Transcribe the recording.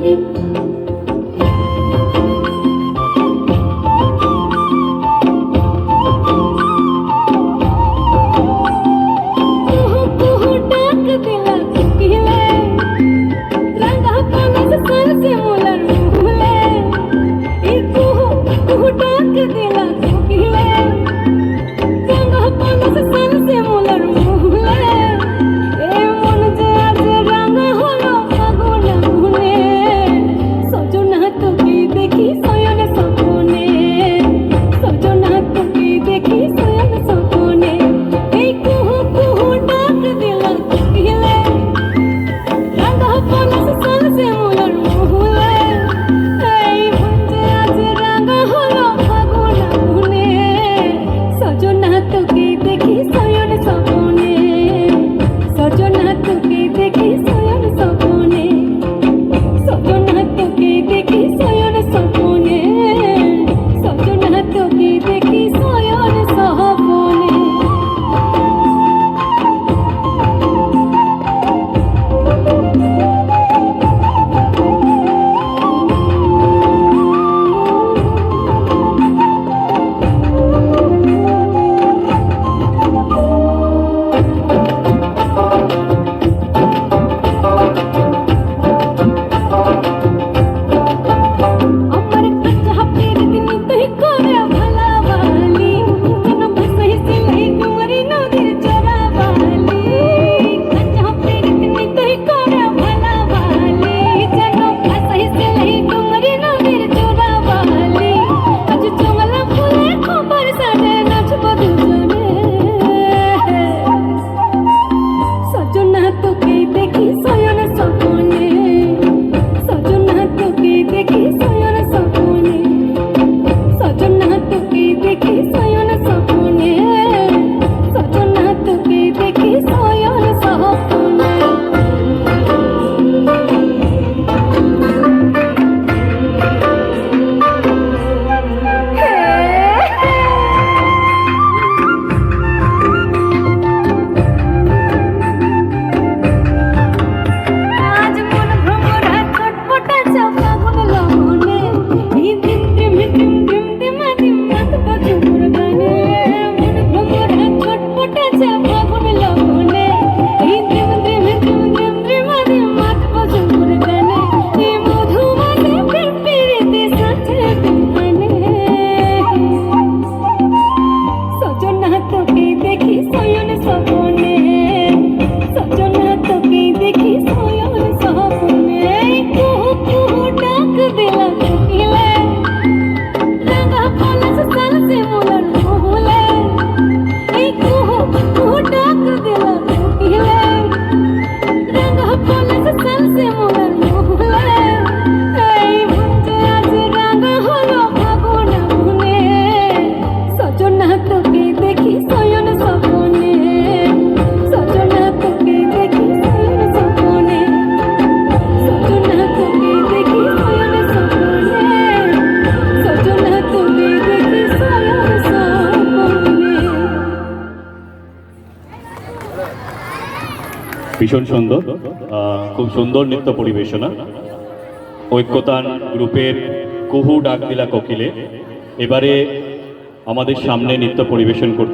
Thank you. দেখি ভীষণ সুন্দর খুব সুন্দর নৃত্য পরিবেশনা। ঐক্যতান গ্রুপের কুহু ডাকদিলা কোকিলে এবারে আমাদের সামনে নৃত্য পরিবেশন করতে